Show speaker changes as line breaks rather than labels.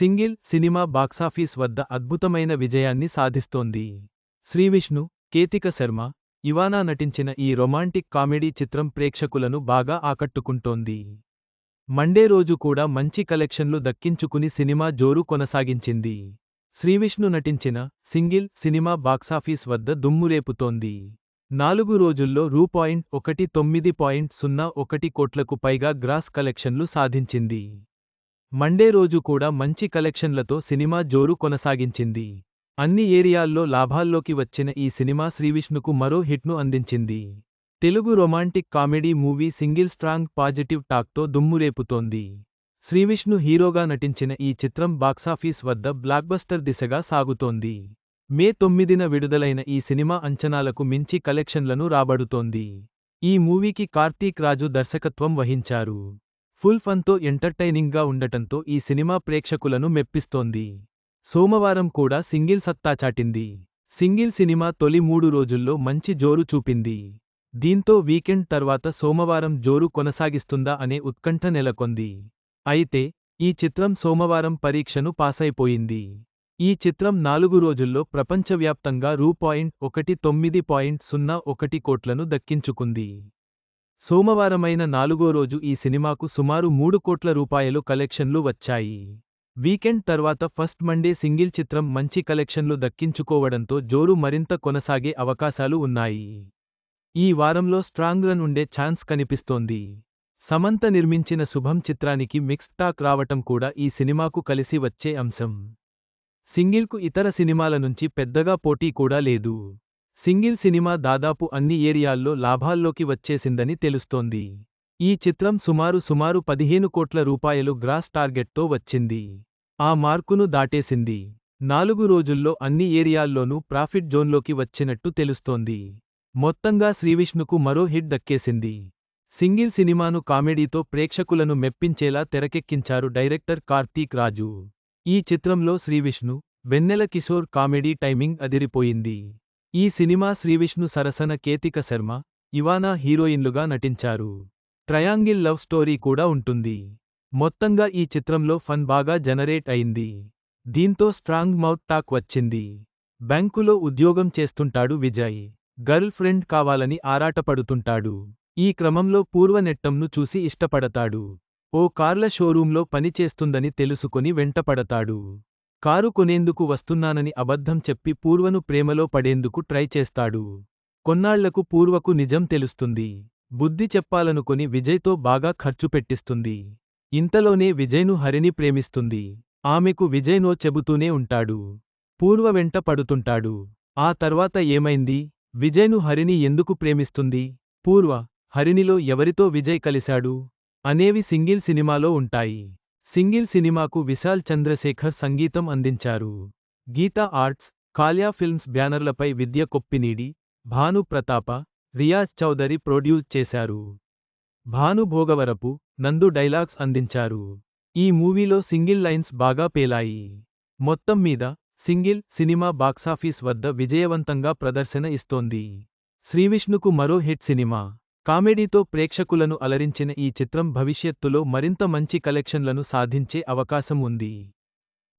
Single cinema box office వద్ద అద్భుతమైన విజయాన్ని సాధిస్తోంది. శ్రీవిష్ణు కేతిక శర్మ ఇవానా నటించిన ఈ రొమాంటిక్ కామెడీ చిత్రం ప్రేక్షకులను బాగా ఆకట్టుకుంటోంది. మండే రోజు కూడా మంచి కలెక్షన్లు దక్కించుకుని సినిమా జోరు కొనసాగించింది. శ్రీవిష్ణు నటించిన సింగిల్ సినిమా బాక్సాఫీస్ వద్ద దుమ్మురేపుతోంది నాలుగు రోజుల్లో రూ పాయింట్ ఒకటి తొమ్మిది పాయింట్ సున్నా ఒకటి కోట్లకు పైగా గ్రాస్ కలెక్షన్లు సాధించింది. మండే రోజు కూడా మంచి కలెక్షన్లతో సినిమా జోరు కొనసాగించింది. అన్ని ఏరియాల్లో లాభాల్లోకి వచ్చిన ఈ సినిమా శ్రీవిష్ణుకు మరో హిట్ను అందించింది. Telugu romantic comedy movie single strong positive టాక్తో దుమ్మురేపుతోంది. శ్రీవిష్ణు హీరోగా నటించిన ఈ చిత్రం బాక్సాఫీస్ వద్ద బ్లాక్బస్టర్ దిశగా సాగుతోంది. మే తొమ్మిదిన విడుదలైన ఈ సినిమా అంచనాలకు మించి కలెక్షన్లను రాబడుతోంది. ఈ మూవీకి కార్తీక్ రాజు దర్శకత్వం వహించారు. ఫుల్ ఫన్తో ఎంటర్టైనింగ్గా ఉండటంతో ఈ సినిమా ప్రేక్షకులను మెప్పిస్తోంది. సోమవారం కూడా సింగిల్ సత్తా చాటింది. సింగిల్ సినిమా తొలి మూడు రోజుల్లో మంచి జోరు చూపింది. దీంతో వీకెండ్ తర్వాత సోమవారం జోరు కొనసాగిస్తుందా అనే ఉత్కంఠ నెలకొంది. అయితే ఈ చిత్రం సోమవారం పరీక్షను పాసైపోయింది. ఈ చిత్రం నాలుగు రోజుల్లో ప్రపంచవ్యాప్తంగా రూ పాయింట్ ఒకటి తొమ్మిది పాయింట్ సున్నా ఒకటి కోట్లను దక్కించుకుంది. సోమవారమైన నాలుగో రోజు ఈ సినిమాకు సుమారు మూడు కోట్ల రూపాయలు కలెక్షన్లు వచ్చాయి. వీకెండ్ తర్వాత ఫస్ట్ మండే సింగిల్ చిత్రం మంచి కలెక్షన్లు దక్కించుకోవడంతో జోరు మరింత కొనసాగే అవకాశాలు ఉన్నాయి. ఈ వారంలో స్ట్రాంగ్ రన్ ఉండే ఛాన్స్ కనిపిస్తోంది. సమంత నిర్మించిన శుభం చిత్రానికి మిక్స్డ్ టాక్ రావటం కూడా ఈ సినిమాకు కలిసి వచ్చే అంశం. సింగిల్కు ఇతర సినిమాల నుంచి పెద్దగా పోటీ కూడా లేదు. సింగిల్ సినిమా దాదాపు అన్ని ఏరియాల్లో లాభాల్లోకి వచ్చేసిందని తెలుస్తోంది. ఈ చిత్రం సుమారు సుమారు పదిహేను కోట్ల రూపాయలు గ్రాస్ టార్గెట్తో వచ్చింది. ఆ మార్కును దాటేసింది. నాలుగు రోజుల్లో అన్ని ఏరియాల్లోనూ ప్రాఫిట్ జోన్లోకి వచ్చినట్టు తెలుస్తోంది. మొత్తంగా శ్రీవిష్ణుకు మరో హిట్ దక్కేసింది. సింగిల్ సినిమాను కామెడీతో ప్రేక్షకులను మెప్పించేలా తెరకెక్కించారు డైరెక్టర్ కార్తీక్ రాజు. ఈ చిత్రంలో శ్రీవిష్ణు వెన్నెల కిషోర్ కామెడీ టైమింగ్ అదిరిపోయింది. ఈ సినిమా శ్రీవిష్ణు సరసన కేతిక శర్మ ఇవానా హీరోయిన్లుగా నటించారు. ట్రయాంగిల్ లవ్ స్టోరీ కూడా ఉంటుంది. మొత్తంగా ఈ చిత్రంలో ఫన్ బాగా జనరేట్ అయింది. దీంతో స్ట్రాంగ్ మౌత్ టాక్ వచ్చింది. బ్యాంకులో ఉద్యోగం చేస్తుంటాడు విజయ్. గర్ల్ ఫ్రెండ్ కావాలని ఆరాటపడుతుంటాడు. ఈ క్రమంలో పూర్వ నెట్టంను చూసి ఇష్టపడతాడు. ఓ కార్ల షోరూంలో పనిచేస్తుందని తెలుసుకొని వెంటపడతాడు. కారు కొనేందుకు వస్తున్నానని అబద్ధం చెప్పి పూర్వను ప్రేమలో పడేందుకు ట్రై చేస్తాడు. కొన్నాళ్ళకు పూర్వకు నిజం తెలుస్తుంది. బుద్ధి చెప్పాలనుకొని విజయ్తో బాగా ఖర్చు పెట్టిస్తుంది. ఇంతలోనే విజయ్ను హరిని ప్రేమిస్తుంది. ఆమెకు విజయ్నో చెబుతూనే ఉంటాడు. పూర్వ వెంట పడుతుంటాడు. ఆ తర్వాత ఏమైంది? విజయ్ను హరిని ఎందుకు ప్రేమిస్తుంది? పూర్వ హరినిలో ఎవరితో విజయ్ కలిశాడు? అనేవి సింగిల్ సినిమాలో ఉంటాయి. సింగిల్ సినిమాకు విశాల్ చంద్రశేఖర్ సంగీతం అందించారు. గీతా ఆర్ట్స్ కాల్యా ఫిల్మ్స్ బ్యానర్లపై విద్య కొప్పినీడి భాను ప్రతాప రియాజ్ చౌదరి ప్రొడ్యూస్ చేశారు. భాను భోగవరపు నందు డైలాగ్స్ అందించారు. ఈ మూవీలో సింగిల్ లైన్స్ బాగా పేలాయి. మొత్తం మీద సింగిల్ సినిమా బాక్సాఫీస్ వద్ద విజయవంతంగా ప్రదర్శన ఇస్తోంది. శ్రీవిష్ణుకు మరో హిట్ సినిమా. కామెడీతో ప్రేక్షకులను అలరించిన ఈ చిత్రం భవిష్యత్తులో మరింత మంచి కలెక్షన్లను సాధించే అవకాశం ఉంది.